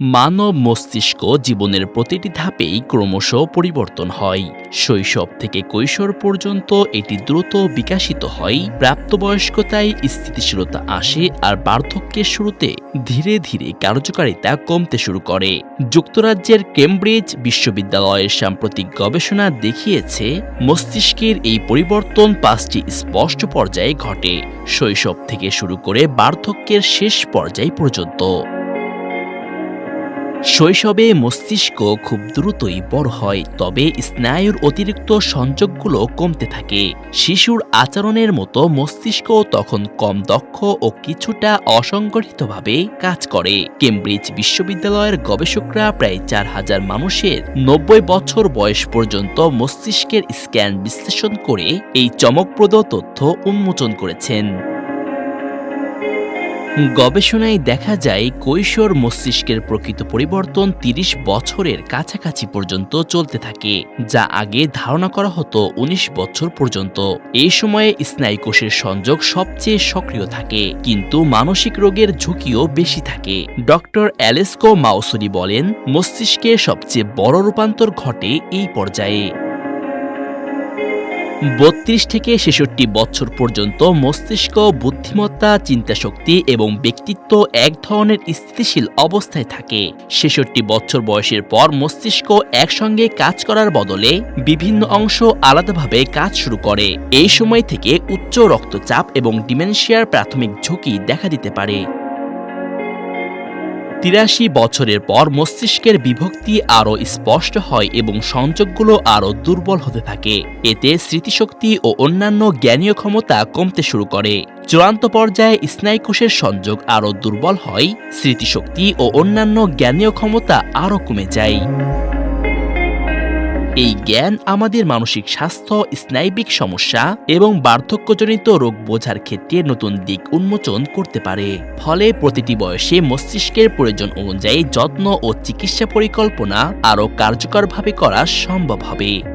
মানব মস্তিষ্ক জীবনের প্রতিটি ধাপেই ক্রমশ পরিবর্তন হয়। শৈশব থেকে কৈশোর পর্যন্ত এটি দ্রুত বিকাশিত হয়। প্রাপ্তবয়স্কতায় স্থিতিশীলতা আসে আর বার্ধক্যের শুরুতে ধীরে ধীরে কার্যকারিতা কমতে শুরু করে। যুক্তরাজ্যের কেমব্রিজ বিশ্ববিদ্যালয়ের সাম্প্রতিক গবেষণা দেখিয়েছে, মস্তিষ্কের এই পরিবর্তন পাঁচটি স্পষ্ট পর্যায়ে ঘটে। শৈশব থেকে শুরু করে বার্ধক্যের শেষ পর্যায় পর্যন্ত। শৈশবে মস্তিষ্ক খুব দ্রুতই বড় হয়, তবে স্নায়ুর অতিরিক্ত সংযোগগুলো কমতে থাকে। শিশুর আচরণের মতো মস্তিষ্ক তখন কম দক্ষ ও কিছুটা অসংগঠিতভাবে কাজ করে। কেমব্রিজ বিশ্ববিদ্যালয়ের গবেষকরা প্রায় চার হাজার মানুষের নব্বই বছর বয়স পর্যন্ত মস্তিষ্কের স্ক্যান বিশ্লেষণ করে এই চমকপ্রদ তথ্য উন্মোচন করেছেন। গবেষণায় দেখা যায় কৈশোর মস্তিষ্কের প্রকৃত পরিবর্তন ৩০ বছরের কাছাকাছি পর্যন্ত চলতে থাকে, যা আগে ধারণা করা হতো ১৯ বছর পর্যন্ত। এই সময়ে স্নায়ুকোষের সংযোগ সবচেয়ে সক্রিয় থাকে, কিন্তু মানসিক রোগের ঝুঁকিও বেশি থাকে। ডক্টর অ্যালেস্কো মাউসরি বলেন, মস্তিষ্কে সবচেয়ে বড় রূপান্তর ঘটে এই পর্যায়ে। বত্রিশ থেকে ছেষট্টি বছর পর্যন্ত মস্তিষ্ক, বুদ্ধিমত্তা, চিন্তাশক্তি এবং ব্যক্তিত্ব এক ধরনের স্থিতিশীল অবস্থায় থাকে। ছেষট্টি বছর বয়সের পর মস্তিষ্ক একসঙ্গে কাজ করার বদলে বিভিন্ন অংশ আলাদাভাবে কাজ শুরু করে। এই সময় থেকে উচ্চ রক্তচাপ এবং ডিমেনশিয়ার প্রাথমিক ঝুঁকি দেখা দিতে পারে। তিরাশি বছরের পর মস্তিষ্কের বিভক্তি আরও স্পষ্ট হয় এবং সংযোগগুলো আরও দুর্বল হতে থাকে। এতে স্মৃতিশক্তি ও অন্যান্য জ্ঞানীয় ক্ষমতা কমতে শুরু করে। চূড়ান্ত পর্যায়ে স্নায়ুকোষের সংযোগ আরও দুর্বল হয়, স্মৃতিশক্তি ও অন্যান্য জ্ঞানীয় ক্ষমতা আরও কমে যায়। এই জ্ঞান আমাদের মানসিক স্বাস্থ্য, স্নায়বিক সমস্যা এবং বার্ধক্যজনিত রোগ বোঝার ক্ষেত্রে নতুন দিক উন্মোচন করতে পারে। ফলে প্রতিটি বয়সে মস্তিষ্কের প্রয়োজন অনুযায়ী যত্ন ও চিকিৎসা পরিকল্পনা আরও কার্যকরভাবে করা সম্ভব হবে।